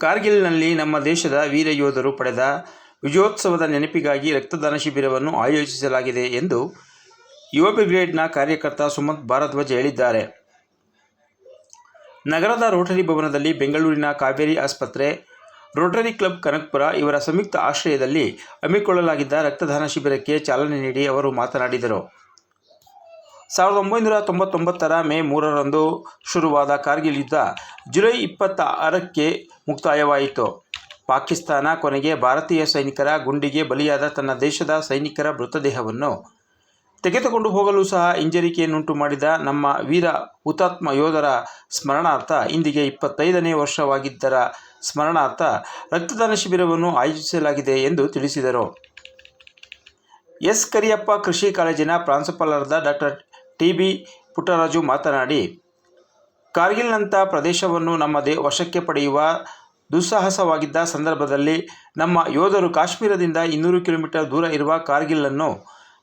ಕಾರ್ಗಿಲ್ನಲ್ಲಿ ನಮ್ಮ ದೇಶದ ವೀರ ಯೋಧರು ಪಡೆದ ವಿಜಯೋತ್ಸವದ ನೆನಪಿಗಾಗಿ ರಕ್ತದಾನ ಶಿಬಿರವನ್ನು ಆಯೋಜಿಸಲಾಗಿದೆ ಎಂದು ಯುವ ಬ್ರಿಗೇಡ್ನ ಕಾರ್ಯಕರ್ತ ಸುಮಂತ್ ಭಾರದ್ವಾಜ್ ಹೇಳಿದ್ದಾರೆ. ನಗರದ ರೋಟರಿ ಭವನದಲ್ಲಿ ಬೆಂಗಳೂರಿನ ಕಾವೇರಿ ಆಸ್ಪತ್ರೆ, ರೋಟರಿ ಕ್ಲಬ್ ಕನಕಪುರ ಇವರ ಸಂಯುಕ್ತ ಆಶ್ರಯದಲ್ಲಿ ಹಮ್ಮಿಕೊಳ್ಳಲಾಗಿದ್ದ ರಕ್ತದಾನ ಶಿಬಿರಕ್ಕೆ ಚಾಲನೆ ನೀಡಿ ಅವರು ಮಾತನಾಡಿದರು. ಸಾವಿರದ ಒಂಬೈನೂರ ತೊಂಬತ್ತೊಂಬತ್ತರ ಮೇ ಮೂರರಂದು ಶುರುವಾದ ಕಾರ್ಗಿಲ್ ಯುದ್ಧ ಜುಲೈ ಇಪ್ಪತ್ತ ಆರಕ್ಕೆ ಮುಕ್ತಾಯವಾಯಿತು. ಪಾಕಿಸ್ತಾನ ಕೊನೆಗೆ ಭಾರತೀಯ ಸೈನಿಕರ ಗುಂಡಿಗೆ ಬಲಿಯಾದ ತನ್ನ ದೇಶದ ಸೈನಿಕರ ಮೃತದೇಹವನ್ನು ತೆಗೆದುಕೊಂಡು ಹೋಗಲು ಸಹ ಹಿಂಜರಿಕೆಯನ್ನುಂಟು ಮಾಡಿದ ನಮ್ಮ ವೀರ ಹುತಾತ್ಮ ಯೋಧರ ಸ್ಮರಣಾರ್ಥ ಇಂದಿಗೆ ಇಪ್ಪತ್ತೈದನೇ ವರ್ಷವಾಗಿದ್ದರ ಸ್ಮರಣಾರ್ಥ ರಕ್ತದಾನ ಶಿಬಿರವನ್ನು ಆಯೋಜಿಸಲಾಗಿದೆ ಎಂದು ತಿಳಿಸಿದರು. ಎಸ್ ಕರಿಯಪ್ಪ ಕೃಷಿ ಕಾಲೇಜಿನ ಪ್ರಾಂಶುಪಾಲರಾದ ಡಾಕ್ಟರ್ ಟಿ ಬಿ ಪುಟ್ಟರಾಜು ಮಾತನಾಡಿ, ಕಾರ್ಗಿಲ್ನಂಥ ಪ್ರದೇಶವನ್ನು ನಮ್ಮ ದೇ, ವಶಕ್ಕೆ ಪಡೆಯುವ ದುಸ್ಸಾಹಸವಾಗಿದ್ದ ಸಂದರ್ಭದಲ್ಲಿ ನಮ್ಮ ಯೋಧರು ಕಾಶ್ಮೀರದಿಂದ ಇನ್ನೂರು ಕಿಲೋಮೀಟರ್ ದೂರ ಇರುವ ಕಾರ್ಗಿಲನ್ನು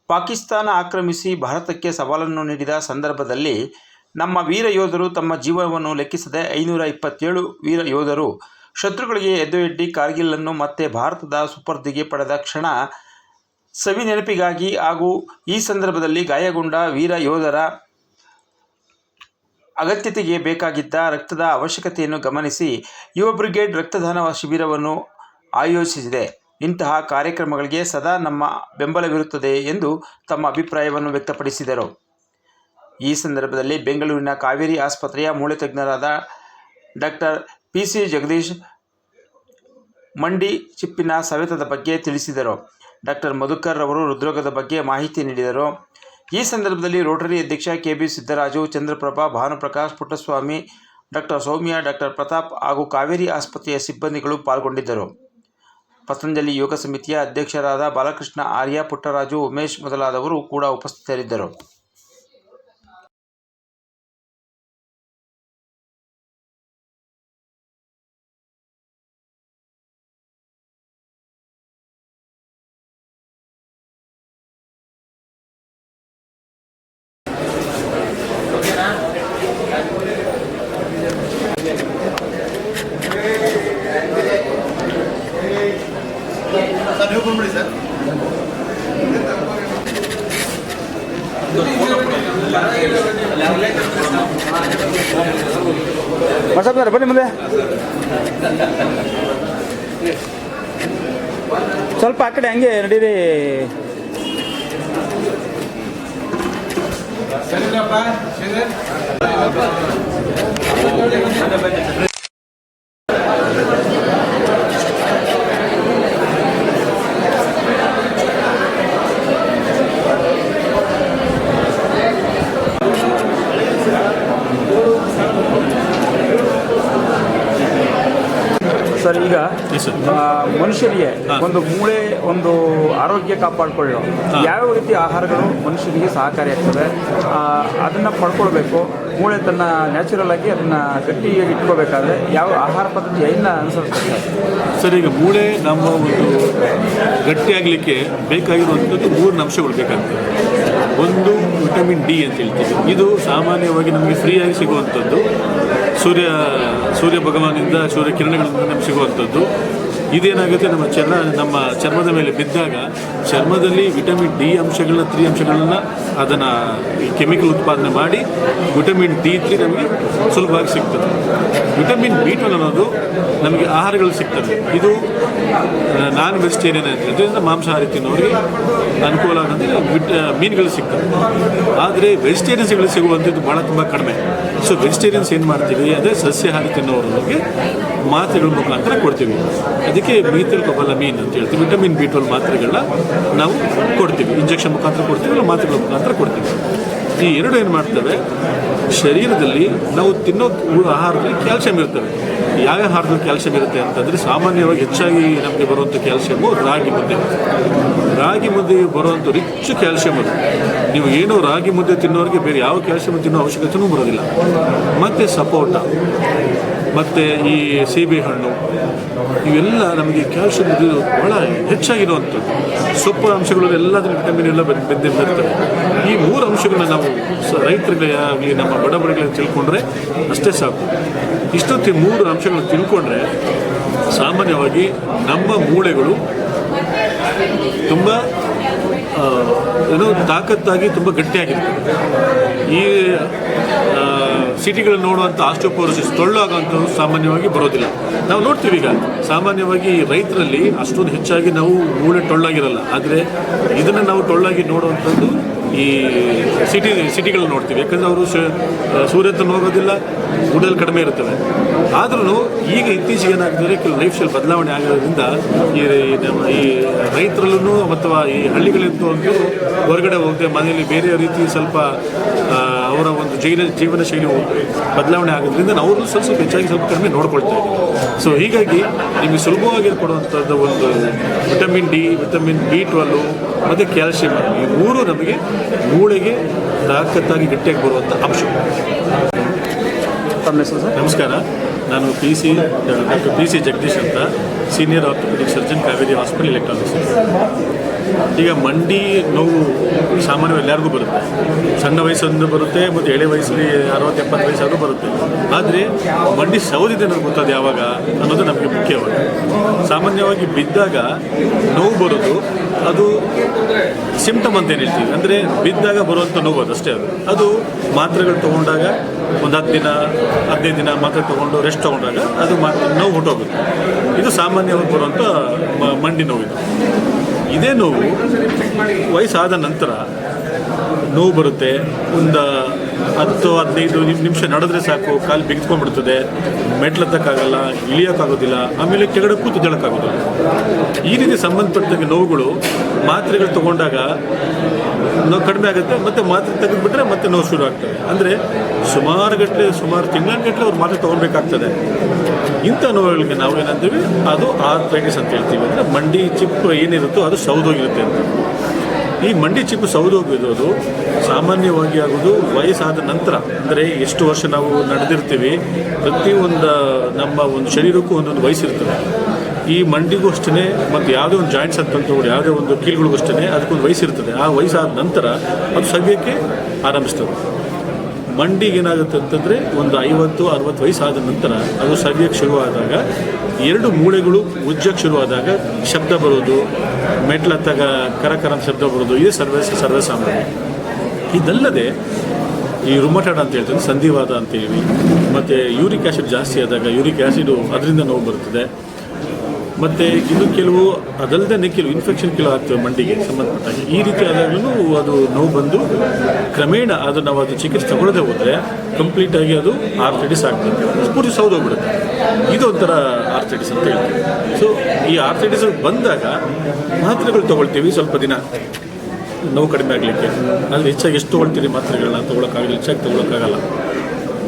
ಪಾಕಿಸ್ತಾನ ಆಕ್ರಮಿಸಿ ಭಾರತಕ್ಕೆ ಸವಾಲನ್ನು ನೀಡಿದ ಸಂದರ್ಭದಲ್ಲಿ ನಮ್ಮ ವೀರ ಯೋಧರು ತಮ್ಮ ಜೀವನವನ್ನು ಲೆಕ್ಕಿಸದೆ ಐನೂರ ಇಪ್ಪತ್ತೇಳು ವೀರ ಯೋಧರು ಶತ್ರುಗಳಿಗೆ ಎದ್ದೊಡ್ಡಿ ಕಾರ್ಗಿಲನ್ನು ಮತ್ತೆ ಭಾರತದ ಸುಪರ್ದಿಗೆ ಪಡೆದ ಕ್ಷಣ ಸವಿ ನೆನಪಿಗಾಗಿ ಹಾಗೂ ಈ ಸಂದರ್ಭದಲ್ಲಿ ಗಾಯಗೊಂಡ ವೀರ ಯೋಧರ ಅಗತ್ಯತೆಗೆ ಬೇಕಾಗಿದ್ದ ರಕ್ತದ ಅವಶ್ಯಕತೆಯನ್ನು ಗಮನಿಸಿ ಯುವ ಬ್ರಿಗೇಡ್ ರಕ್ತದಾನ ಶಿಬಿರವನ್ನು ಆಯೋಜಿಸಿದೆ. ಇಂತಹ ಕಾರ್ಯಕ್ರಮಗಳಿಗೆ ಸದಾ ನಮ್ಮ ಬೆಂಬಲವಿರುತ್ತದೆ ಎಂದು ತಮ್ಮ ಅಭಿಪ್ರಾಯವನ್ನು ವ್ಯಕ್ತಪಡಿಸಿದರು. ಈ ಸಂದರ್ಭದಲ್ಲಿ ಬೆಂಗಳೂರಿನ ಕಾವೇರಿ ಆಸ್ಪತ್ರೆಯ ಮೂಳೆ ತಜ್ಞರಾದ ಡಾಕ್ಟರ್ ಪಿ ಸಿ ಜಗದೀಶ್ ಮಂಡಿ ಚಿಪ್ಪಿನ ಸವೆತದ ಬಗ್ಗೆ ತಿಳಿಸಿದರು. ಡಾಕ್ಟರ್ ಮಧುಕರ್ ಅವರು ಹೃದ್ರೋಗದ ಬಗ್ಗೆ ಮಾಹಿತಿ ನೀಡಿದರು. ಈ ಸಂದರ್ಭದಲ್ಲಿ ರೋಟರಿ ಅಧ್ಯಕ್ಷ K B Siddaraju, Chandraprabha, Bhanuprakash, Puttaswamy, doctor Soumya, doctor Pratap ಹಾಗೂ ಕಾವೇರಿ ಆಸ್ಪತ್ರೆಯ ಸಿಬ್ಬಂದಿಗಳು ಪಾಲ್ಗೊಂಡಿದ್ದರು. ಪತಂಜಲಿ ಯೋಗ ಸಮಿತಿಯ ಅಧ್ಯಕ್ಷರಾದ ಬಾಲಕೃಷ್ಣ ಆರ್ಯ, ಪುಟ್ಟರಾಜು ಉಮೇಶ್ ಮೊದಲಾದವರು ಕೂಡ ಉಪಸ್ಥಿತರಿದ್ದರು. ಸರ್ ನೀವು ಬಂದ್ಬಿಡಿ ಸರ್ ಬಸಪ್ಪನವ್ರೆ ಬನ್ನಿ ಮುಂದೆ ಸ್ವಲ್ಪ ಆ ಕಡೆ ಹಂಗೆ ನಡೀರಿ. ಸರ್ ಈಗ ಮನುಷ್ಯರಿಗೆ ಒಂದು ಮೂಳೆ ಒಂದು ಆರೋಗ್ಯ ಕಾಪಾಡಿಕೊಳ್ಳೋ ಯಾವ ರೀತಿ ಆಹಾರಗಳು ಮನುಷ್ಯನಿಗೆ ಸಹಕಾರಿ ಆಗ್ತದೆ ಅದನ್ನು ಪಡ್ಕೊಳ್ಬೇಕು. ಮೂಳೆ ತನ್ನ ನ್ಯಾಚುರಲ್ ಆಗಿ ಅದನ್ನ ಗಟ್ಟಿಯಾಗಿ ಇಟ್ಕೋಬೇಕಾದ್ರೆ ಯಾವ ಆಹಾರ ಪದ್ಧತಿ ಏನ ಅನುಸರಿಸ್ಬೇಕು? ಸರ್ ಈಗ ಮೂಳೆ ನಮ್ಮ ಒಂದು ಗಟ್ಟಿಯಾಗಲಿಕ್ಕೆ ಬೇಕಾಗಿರುವಂಥದ್ದು ಮೂರು ಅಂಶಗಳು ಬೇಕಾಗ್ತದೆ. ಒಂದು ವಿಟಮಿನ್ ಡಿ ಅಂತ ಹೇಳ್ತೀವಿ. ಇದು ಸಾಮಾನ್ಯವಾಗಿ ನಮಗೆ ಫ್ರೀಯಾಗಿ ಸಿಗುವಂಥದ್ದು. ಸೂರ್ಯ ಸೂರ್ಯ ಭಗವಾನಿಂದ ಸೂರ್ಯ ಕಿರಣಗಳಿಂದ ನಮ್ಗೆ ಸಿಗುವಂಥದ್ದು. ಇದೇನಾಗುತ್ತೆ, ನಮ್ಮ ಚರ್ಮ, ನಮ್ಮ ಚರ್ಮದ ಮೇಲೆ ಬಿದ್ದಾಗ ಚರ್ಮದಲ್ಲಿ ವಿಟಮಿನ್ ಡಿ ಅಂಶಗಳನ್ನ, ತ್ರೀ ಅಂಶಗಳನ್ನ ಅದನ್ನು ಕೆಮಿಕಲ್ ಉತ್ಪಾದನೆ ಮಾಡಿ ವಿಟಮಿನ್ ಡಿ ತ್ರೀ ನಮಗೆ ಸುಲಭವಾಗಿ ಸಿಗ್ತದೆ. ವಿಟಮಿನ್ ಬಿ ಟ್ವೆಲ್ ಅನ್ನೋದು ನಮಗೆ ಆಹಾರಗಳು ಸಿಗ್ತದೆ. ಇದು ನಾನ್ ವೆಜಿಟೇರಿಯನ್ ಅಂತ ಇದರಿಂದ ಮಾಂಸಾಹಾರಿ ತಿನ್ನೋರಿಗೆ ಅನುಕೂಲ ವಿಟ ಮೀನುಗಳು ಆದರೆ ವೆಜಿಟೇರಿಯನ್ಸ್ಗಳು ಸಿಗುವಂಥದ್ದು ಭಾಳ ತುಂಬ ಕಡಿಮೆ. ಸೊ ವೆಜಿಟೇರಿಯನ್ಸ್ ಏನು ಮಾಡ್ತೀವಿ? ಅದೇ ಸಸ್ಯಾಹಾರಿ ತಿನ್ನೋರಿಗೆ ಮಾತ್ರೆಗಳ ಮುಖಾಂತರ ಕೊಡ್ತೀವಿ. ಅದಕ್ಕೆ ಮೀಥಿಲ್ ಕೊಬಲಮೀನ್ ಅಂತ ಹೇಳ್ತೀವಿ. ವಿಟಮಿನ್ ಬಿ ಟ್ವೆಲ್ ಮಾತ್ರೆಗಳನ್ನ ನಾವು ಕೊಡ್ತೀವಿ. ಇಂಜೆಕ್ಷನ್ ಮುಖಾಂತರ ಕೊಡ್ತೀವಿ, ಇಲ್ಲ ಮಾತ್ರೆಗಳ ಮುಖಾಂತರ ಕೊಡ್ತೀವಿ. ಈ ಎರಡು ಏನು ಮಾಡ್ತವೆ? ಶರೀರದಲ್ಲಿ ನಾವು ತಿನ್ನೋ ಆಹಾರದಲ್ಲಿ ಕ್ಯಾಲ್ಸಿಯಂ ಇರ್ತವೆ ಯಾವ ಆಹಾರದಲ್ಲಿ ಕ್ಯಾಲ್ಸಿಯಂ ಇರುತ್ತೆ ಅಂತಂದರೆ ಸಾಮಾನ್ಯವಾಗಿ ಹೆಚ್ಚಾಗಿ ನಮಗೆ ಬರುವಂಥ ಕ್ಯಾಲ್ಸಿಯಮ್ಮು ರಾಗಿ ಮುದ್ದೆ. ರಾಗಿ ಮುದ್ದೆ ಬರುವಂಥ ರಿಚ್ ಕ್ಯಾಲ್ಸಿಯಂ ಅದು. ನೀವು ಏನು ರಾಗಿ ಮುದ್ದೆ ತಿನ್ನೋರಿಗೆ ಬೇರೆ ಯಾವ ಕ್ಯಾಲ್ಸಿಯಂ ತಿನ್ನೋ ಅವಶ್ಯಕತೆಯೂ ಬರೋದಿಲ್ಲ. ಮತ್ತು ಸಪೋಟ, ಮತ್ತು ಈ ಸೀಬೆಹಣ್ಣು ಇವೆಲ್ಲ ನಮಗೆ ಕ್ಯಾಲ್ಸಿಯಂ ಇದು ಭಾಳ ಹೆಚ್ಚಾಗಿರುವಂಥದ್ದು. ಸೊಪ್ಪು ಅಂಶಗಳು ಎಲ್ಲದರ ವಿಟಮಿನ್ ಎಲ್ಲ ಬೆಂದು ಬೆಂದು ಬರ್ತವೆ ಈ ಮೂರು ಅಂಶಗಳನ್ನ ನಾವು ಸ ರೈತರಿಗೆ ಆಗಲಿ, ನಮ್ಮ ಬಡ ತಿಳ್ಕೊಂಡ್ರೆ ಅಷ್ಟೇ ಸಾಕು. ಇಷ್ಟೊತ್ತಿ ಮೂರು ಅಂಶಗಳನ್ನು ತಿಳ್ಕೊಂಡ್ರೆ ಸಾಮಾನ್ಯವಾಗಿ ನಮ್ಮ ಮೂಳೆಗಳು ತುಂಬ ಏನೋ ತಾಕತ್ತಾಗಿ ತುಂಬ ಗಟ್ಟಿಯಾಗಿರ್ತದೆ ಈ ಆ, ಸಿಟಿಗಳಲ್ಲಿ ನೋಡುವಂಥ ಆಸ್ಟೋಪೋರೋಸಿಸ್ ತೊಳ್ಳಾಗಂತೂ ಸಾಮಾನ್ಯವಾಗಿ ಬರೋದಿಲ್ಲ. ನಾವು ನೋಡ್ತೀವಿ ಈಗ ಸಾಮಾನ್ಯವಾಗಿ ರೈತರಲ್ಲಿ ಅಷ್ಟೊಂದು ಹೆಚ್ಚಾಗಿ ನಾವು ಮೂಳೆ ಟೊಳ್ಳಾಗಿರಲ್ಲ. ಆದರೆ ಇದನ್ನು ನಾವು ಟೊಳ್ಳಾಗಿ ನೋಡುವಂಥದ್ದು ಈ ಸಿಟಿ ಸಿಟಿಗಳಲ್ಲಿ ನೋಡ್ತೀವಿ. ಯಾಕಂದರೆ ಅವರು ಸೂರ್ಯತನ ಹೋಗೋದಿಲ್ಲ ಊಟದಲ್ಲಿ ಕಡಿಮೆ ಇರ್ತವೆ ಆದ್ರೂ ಈಗ ಇತ್ತೀಚೆಗೆ ಏನಾಗ್ತದೆ ಕೆಲವು ಲೈಫ್ ಸ್ಟೈಲ್ ಬದಲಾವಣೆ ಆಗೋದ್ರಿಂದ ಈ ನಮ್ಮ ಈ ರೈತರಲ್ಲೂ ಅಥವಾ ಈ ಹಳ್ಳಿಗಳಿಂದ ಒಂದು ಹೊರಗಡೆ ಹೋಗದೆ ಮನೆಯಲ್ಲಿ ಬೇರೆ ರೀತಿ ಸ್ವಲ್ಪ ಅವರ ಒಂದು ಜೈಲ ಜೀವನ ಶೈಲಿ ಬದಲಾವಣೆ ಆಗೋದ್ರಿಂದ ನಾವು ಸ್ವಲ್ಪ ಸ್ವಲ್ಪ ಹೆಚ್ಚಾಗಿ ಸ್ವಲ್ಪ ಕಡಿಮೆ ನೋಡ್ಕೊಳ್ತಾ ಇದ್ದೀವಿ. ಸೊ ಹೀಗಾಗಿ ನಿಮಗೆ ಸುಲಭವಾಗಿ ಕೊಡುವಂಥದ್ದು ಒಂದು vitamin D vitamin B twelve ಮತ್ತು ಕ್ಯಾಲ್ಸಿಯಂ ಈ ಮೂರು ನಮಗೆ ಮೂಳೆಗೆ ತಾಕತ್ತಾಗಿ ಗಟ್ಟಿಯಾಗಿ ಬರುವಂಥ ಅಂಶ. ತಮ್ಮ ಹೆಸರು ಸರ್? ನಮಸ್ಕಾರ. ನಾನು P C doctor P C Jagadish ಅಂತ. Senior orthopedic surgeon Kaveri hospital electronics ಈಗ ಮಂಡಿ ನೋವು ಸಾಮಾನ್ಯವಾಗಿ ಎಲ್ಲರಿಗೂ ಬರುತ್ತೆ. ಸಣ್ಣ ವಯಸ್ಸಿಂದ ಬರುತ್ತೆ ಮತ್ತು ಎಳೆ ವಯಸ್ಸಲ್ಲಿ ಅರವತ್ತು, ಎಪ್ಪತ್ತು ವಯಸ್ಸಾದರೂ ಬರುತ್ತೆ. ಆದರೆ ಮಂಡಿ ಸೌದಿದೆ ನನಗೆ ಗೊತ್ತದು ಯಾವಾಗ ಅನ್ನೋದು ನಮಗೆ ಮುಖ್ಯವಾಗಿ ಸಾಮಾನ್ಯವಾಗಿ ಬಿದ್ದಾಗ ನೋವು ಬರೋದು ಅದು ಸಿಂಪ್ಟಮ್ ಅಂತ ಏನು ಹೇಳ್ತೀವಿ. ಅಂದರೆ ಬಿದ್ದಾಗ ಬರುವಂಥ ನೋವು ಅದು ಅಷ್ಟೇ ಅದು. ಅದು ಮಾತ್ರೆಗಳು ತೊಗೊಂಡಾಗ ಒಂದು ಹತ್ತು ದಿನ, ಹದಿನೈದು ದಿನ ಮಾತ್ರೆ ತೊಗೊಂಡು ರೆಸ್ಟ್ ತೊಗೊಂಡಾಗ ಅದು ಮಾತ್ರ ನೋವು ಹೊಟ್ಟೋಗುತ್ತೆ ಇದು ಸಾಮಾನ್ಯವಾಗಿ ಬರುವಂಥ ಮಂಡಿ ನೋವು ಇದು ಇದೇ ನೋವು ವಯಸ್ಸಾದ ನಂತರ ನೋವು ಬರುತ್ತೆ ಒಂದು ಹತ್ತು, ಹದಿನೈದು ನಿಮ್- ನಿಮಿಷ ನಡೆದ್ರೆ ಸಾಕು, ಕಾಲು ಬಿಗಿದ್ಕೊಂಡ್ಬಿಡ್ತದೆ ಮೆಟ್ಲತ್ತಕ್ಕಾಗಲ್ಲ, ಇಳಿಯೋಕ್ಕಾಗೋದಿಲ್ಲ, ಆಮೇಲೆ ಕೆಳಗಡೆ ಕೂತು ಜಳಕ್ಕಾಗೋದಿಲ್ಲ ಈ ರೀತಿ ಸಂಬಂಧಪಟ್ಟಂಗೆ ನೋವುಗಳು, ಮಾತ್ರೆಗಳು ತಗೊಂಡಾಗ ನೋವು ಕಡಿಮೆ ಆಗುತ್ತೆ, ಮತ್ತೆ ಮಾತ್ರೆ ತೆಗೆದುಬಿಟ್ರೆ ಮತ್ತೆ ನೋವು ಶುರು ಆಗ್ತದೆ. ಅಂದರೆ ಸುಮಾರು ಗಟ್ಟಲೆ ಸುಮಾರು ತಿಂಗಳಗಟ್ಟಲೆ ಅವ್ರು ಮಾತ್ರೆ ತೊಗೊಳ್ಬೇಕಾಗ್ತದೆ. ಇಂಥ ನೋವುಗಳಿಗೆ ನಾವು ಏನಂತೀವಿ, ಅದು ಆರ್ಥ್ರೈಟಿಸ್ ಅಂತ ಹೇಳ್ತೀವಿ. ಅಂದರೆ ಮಂಡಿ ಚಿಪ್ಪು ಏನಿರುತ್ತೋ ಅದು ಸೌದೋಗಿರುತ್ತೆ ಅಂತ. ಈ ಮಂಡಿ ಚಿಪ್ಪು ಸೌದೋಗಿರೋದು ಸಾಮಾನ್ಯವಾಗಿ ಆಗೋದು ವಯಸ್ಸಾದ ನಂತರ. ಅಂದರೆ ಎಷ್ಟು ವರ್ಷ ನಾವು ನಡೆದಿರ್ತೀವಿ ಪ್ರತಿಯೊಂದು ನಮ್ಮ ಒಂದು ಶರೀರಕ್ಕೂ ಒಂದೊಂದು ವಯಸ್ಸಿರ್ತದೆ. ಈ ಮಂಡಿಗೂ ಅಷ್ಟೇ ಮತ್ತು ಯಾವುದೇ ಒಂದು ಜಾಯಿಂಟ್ಸ್ ಅಂತ ತಗೊಳ್ಳಿ ಯಾವುದೇ ಒಂದು ಕೀಲುಗಳಿಗೂ ಅಷ್ಟೇ ಅದಕ್ಕೊಂದು ವಯಸ್ಸಿರ್ತದೆ. ಆ ವಯಸ್ಸಾದ ನಂತರ ಅದು ಸವ್ಯಕ್ಕೆ ಆರಂಭಿಸ್ತದೆ. ಮಂಡಿಗೆ ಏನಾಗುತ್ತೆ ಅಂತಂದರೆ ಒಂದು ಐವತ್ತು, ಅರವತ್ತು ವಯಸ್ಸಾದ ನಂತರ ಅದು ಸವಿಯಕ್ಕೆ ಶುರುವಾದಾಗ ಎರಡು ಮೂಳೆಗಳು ಉಜ್ಜಕ್ಕೆ ಶುರುವಾದಾಗ ಶಬ್ದ ಬರೋದು, ಮೆಟ್ಲತ್ತಾಗ ಕರಕರ ಶಬ್ದ ಬರೋದು, ಇದೇ ಸರ್ವೇ ಸರ್ವೇಸಾಮಾನ್ಯ. ಇದಲ್ಲದೆ ಈ ರುಮಟಾಡ ಅಂತ ಹೇಳ್ತೀವಿ ಸಂಧಿವಾದ ಅಂತೇಳಿ ಮತ್ತು ಯೂರಿಕ್ ಆ್ಯಸಿಡ್ ಜಾಸ್ತಿ ಆದಾಗ ಯೂರಿಕ್ ಆ್ಯಸಿಡು ಅದರಿಂದ ನೋವು ಬರ್ತದೆ ಮತ್ತು ಇನ್ನು ಕೆಲವು ಅದಲ್ಲದೆ ಕೆಲವು ಇನ್ಫೆಕ್ಷನ್ ಕೆಲವು ಆಗ್ತವೆ ಮಂಡಿಗೆ ಸಂಬಂಧಪಟ್ಟಾಗ. ಈ ರೀತಿ ಆದಾಗಲೂ ಅದು ನೋವು ಬಂದು ಕ್ರಮೇಣ ಅದು ನಾವು ಅದು ಚಿಕಿತ್ಸೆ ತಗೊಳ್ಳದೆ ಹೋದರೆ ಕಂಪ್ಲೀಟಾಗಿ ಅದು ಆರ್ಥೈಟಿಸ್ ಆಗ್ತದೆ. ಪೂರ್ತಿ ಸೌದೋಗ್ಬಿಡುತ್ತೆ ಇದು ಒಂಥರ ಆರ್ಥೈಟಿಸ್ ಅಂತ ಹೇಳ್ತೀವಿ. ಸೊ ಈ ಆರ್ಥೈಟಿಸ್ ಬಂದಾಗ ಮಾತ್ರೆಗಳು ತಗೊಳ್ತೀವಿ ಸ್ವಲ್ಪ ದಿನ. ನೋವು ಕಡಿಮೆ ಆಗಲಿಕ್ಕೆ. ಅಲ್ಲಿ ಹೆಚ್ಚಾಗಿ ಎಷ್ಟು ತೊಗೊಳ್ತೀರಿ ಮಾತ್ರೆಗಳನ್ನ ತೊಗೊಳಕ್ಕಾಗಲ್ಲ, ಹೆಚ್ಚಾಗಿ ತೊಗೊಳಕ್ಕಾಗಲ್ಲ.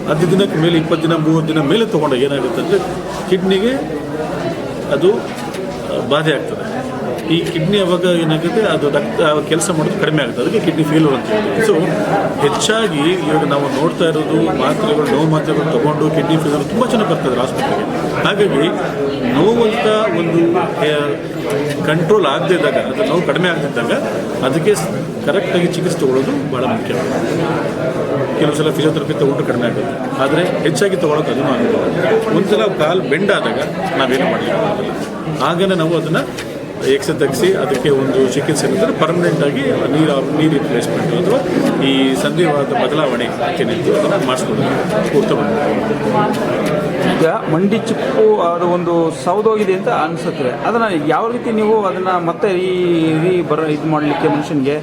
ಹತ್ತು ದಿನಕ್ಕೆ ಮೇಲೆ, ಇಪ್ಪತ್ತು ದಿನ, ಮೂವತ್ತು ದಿನ ಮೇಲೆ ತೊಗೊಂಡಾಗ ಏನಾಗುತ್ತೆ ಅಂದರೆ ಕಿಡ್ನಿಗೆ ಅದು ಬಾಧೆ ಆಗ್ತದೆ. ಈ ಕಿಡ್ನಿ ಅವಾಗ ಏನಾಗುತ್ತೆ, ಅದು ರಕ್ತ, ಕೆಲಸ ಮಾಡೋದು ಕಡಿಮೆ ಆಗುತ್ತೆ. ಅದಕ್ಕೆ ಕಿಡ್ನಿ ಫೇಲ್ಯೂರ್ ಅಂತ ಹೇಳ್ತೀವಿ. ಸೊ ಹೆಚ್ಚಾಗಿ ಇವಾಗ ನಾವು ನೋಡ್ತಾ ಇರೋದು ಮಾತ್ರೆಗಳು, ನೋವು ಮಾತ್ರೆಗಳು ತೊಗೊಂಡು ಕಿಡ್ನಿ ಫೇಲ್ಯೂರ್ ತುಂಬ ಚೆನ್ನಾಗಿ ಬರ್ತದೆ ಆಸ್ಪತ್ರೆಗೆ ಹಾಗಾಗಿ ನೋವಂತ ಒಂದು ಕಂಟ್ರೋಲ್ ಆಗದೇ ಇದ್ದಾಗ ಅದು ನೋವು ಕಡಿಮೆ ಆಗದಿದ್ದಾಗ ಅದಕ್ಕೆ ಕರೆಕ್ಟಾಗಿ ಚಿಕಿತ್ಸೆ ತಗೊಳ್ಳೋದು ಭಾಳ ಮುಖ್ಯ. ಕೆಲವು ಸಲ ಫಿಸಿಯೋಥೆರಪಿ ತಗೊಂಡು ಕಡಿಮೆ ಆಗುತ್ತೆ. ಆದರೆ ಹೆಚ್ಚಾಗಿ ತೊಗೊಳಕ್ಕೆ ಅದನ್ನು ಆಗೋದಿಲ್ಲ ಒಂದ್ಸಲ ಕಾಲು ಬೆಂಡಾದಾಗ ನಾವೇನು ಮಾಡಲಿಕ್ಕೆ ಆಗೋದಿಲ್ಲ ಆಗನೇ ನಾವು ಅದನ್ನು ಎಕ್ಸೆ ತೆಗೆಸಿ ಅದಕ್ಕೆ ಒಂದು ಚಿಕಿತ್ಸೆ ಪರ್ಮನೆಂಟ್ ಆಗಿ ನೀರು ನೀರು ರಿಪ್ಲೇಸ್ಮೆಂಟ್ ಅಥವಾ ಈ ಸಂಧಿವಾದ ಬದಲಾವಣೆ ಏನಿತ್ತು ಅದನ್ನು ಮಾಡಿಸ್ಕೊಡೋದು ಉತ್ತಮ ಈಗ ಮಂಡಿ ಚಿಪ್ಪು ಅದು ಒಂದು ಸೌದೋಗಿದೆ ಅಂತ ಅನಿಸುತ್ತೆ. ಅದನ್ನು ಯಾವ ರೀತಿ ನೀವು ಅದನ್ನು ಮತ್ತೆ ಈ ರೀ ಬರೋ ಇದು ಮಾಡಲಿಕ್ಕೆ ಮನುಷ್ಯನಿಗೆ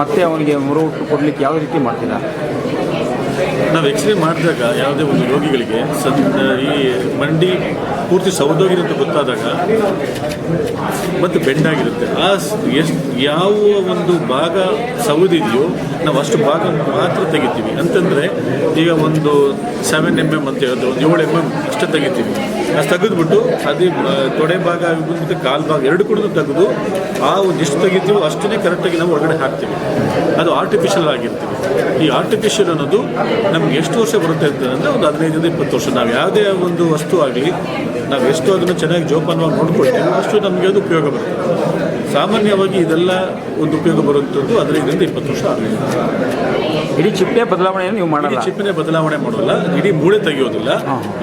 ಮತ್ತೆ ಅವನಿಗೆ ಮರುಹುಟ್ಟು ಕೊಡಲಿಕ್ಕೆ ಯಾವ ರೀತಿ ಮಾಡ್ತೀರಾ? ನಾವು ಎಕ್ಸ್ರೇ ಮಾಡಿದಾಗ ಯಾವುದೇ ಒಂದು ರೋಗಿಗಳಿಗೆ ಸದ್ ಈ ಮಂಡಿ ಪೂರ್ತಿ ಸೌದೋಗಿದೆ ಅಂತ ಗೊತ್ತಾದಾಗ ಮತ್ತು ಬೆಂಡಾಗಿರುತ್ತೆ. ಆ ಎಷ್ಟು ಯಾವ ಒಂದು ಭಾಗ ಸವಿದಿದೆಯೋ ನಾವು ಅಷ್ಟು ಭಾಗ ಮಾತ್ರ ತೆಗಿತೀವಿ. ಅಂತಂದರೆ ಈಗ ಒಂದು ಸೆವೆನ್ ಎಂ ಎಂ ಅಂತ ಹೇಳಿದ್ರೆ ಒಂದು ಏಳು ಎಂ ಎಂ ಅಷ್ಟೇ ತೆಗಿತೀವಿ. ಅಷ್ಟು ತೆಗೆದುಬಿಟ್ಟು ಅದೇ ತೊಡೆ ಭಾಗ ಆಗಿರ್ಬೋದು ಮತ್ತು ಕಾಲು ಭಾಗ ಎರಡು ಕೂಡ ತೆಗೆದು ಆ ಒಂದು ಎಷ್ಟು ತೆಗಿತೀವೋ ಅಷ್ಟನ್ನೇ ಕರೆಕ್ಟಾಗಿ ನಾವು ಒಳಗಡೆ ಹಾಕ್ತೀವಿ. ಅದು ಆರ್ಟಿಫಿಷಿಯಲ್ ಆಗಿರ್ತೀವಿ. ಈ ಆರ್ಟಿಫಿಷಿಯಲ್ ಅನ್ನೋದು ನಮ್ಗೆ ಎಷ್ಟು ವರ್ಷ ಬರುತ್ತೆ ಅಂತಂದರೆ ಒಂದು ಹದಿನೈದರಿಂದ ಇಪ್ಪತ್ತು ವರ್ಷ. ನಾವು ಯಾವುದೇ ಒಂದು ವಸ್ತು ಆಗಲಿ ನಾವು ಎಷ್ಟು ಅದನ್ನು ಚೆನ್ನಾಗಿ ಜೋಪಾನವಾಗಿ ನೋಡ್ಕೊಳ್ತೀವಿ ಅಷ್ಟು ನಮಗೆ ಅದು ಉಪಯೋಗ ಬರುತ್ತೆ. ಸಾಮಾನ್ಯವಾಗಿ ಇದೆಲ್ಲ ಒಂದು ಉಪಯೋಗ ಬರುವಂಥದ್ದು ಹದಿನೈದರಿಂದ ಇಪ್ಪತ್ತು ವರ್ಷ ಆಗಲಿ ಇಡೀ ಚಿಪ್ಪೆ ಬದಲಾವಣೆಯನ್ನು ನೀವು ಮಾಡಿ ಮಾಡಲ್ಲ ಚಿಪ್ಪಿನ ಬದಲಾವಣೆ ಮಾಡೋಲ್ಲ ಇಡೀ ಮೂಳೆ ತೆಗೆಯೋದಿಲ್ಲ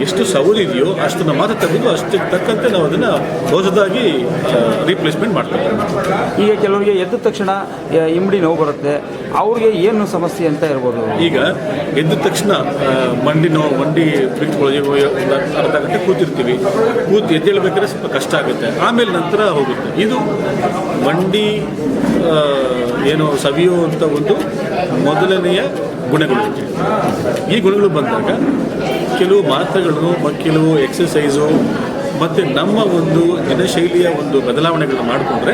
ಎಷ್ಟು ಸೌದಿದೆಯೋ ಅಷ್ಟನ್ನು ಮಾತ್ರ ತೆಗೆದು ಅಷ್ಟಕ್ಕೆ ತಕ್ಕಂತೆ ನಾವು ಅದನ್ನು ಹೊಸದಾಗಿ ರೀಪ್ಲೇಸ್ಮೆಂಟ್ ಮಾಡ್ತೀವಿ. ಈಗ ಕೆಲವರಿಗೆ ಎದ್ದ ತಕ್ಷಣ ಇಮ್ಡಿ ನೋವು ಬರುತ್ತೆ. ಅವ್ರಿಗೆ ಏನು ಸಮಸ್ಯೆ ಅಂತ ಇರ್ಬೋದು? ಈಗ ಎದ್ದ ತಕ್ಷಣ ಮಂಡಿ ನೋವು ಮಂಡಿ ಅರ್ಧ ಗಂಟೆ ಕೂತಿರ್ತೀವಿ. ಕೂತು ಎದ್ದೇಳ್ಬೇಕಾದ್ರೆ ಸ್ವಲ್ಪ ಕಷ್ಟ ಆಗುತ್ತೆ. ಆಮೇಲೆ ನಂತರ ಹೋಗುತ್ತೆ. ಇದು ಮಂಡಿ ಏನು ಸವಿಯುವಂಥ ಒಂದು ಮೊದಲನೆಯ ಗುಣಗಳು. ಈ ಗುಣಗಳು ಬಂದಾಗ ಕೆಲವು ಮಾತ್ರೆಗಳನ್ನು ಕೆಲವು ಎಕ್ಸಸೈಸು ಮತ್ತು ನಮ್ಮ ಒಂದು ದಿನಶೈಲಿಯ ಒಂದು ಬದಲಾವಣೆಗಳನ್ನು ಮಾಡಿಕೊಂಡ್ರೆ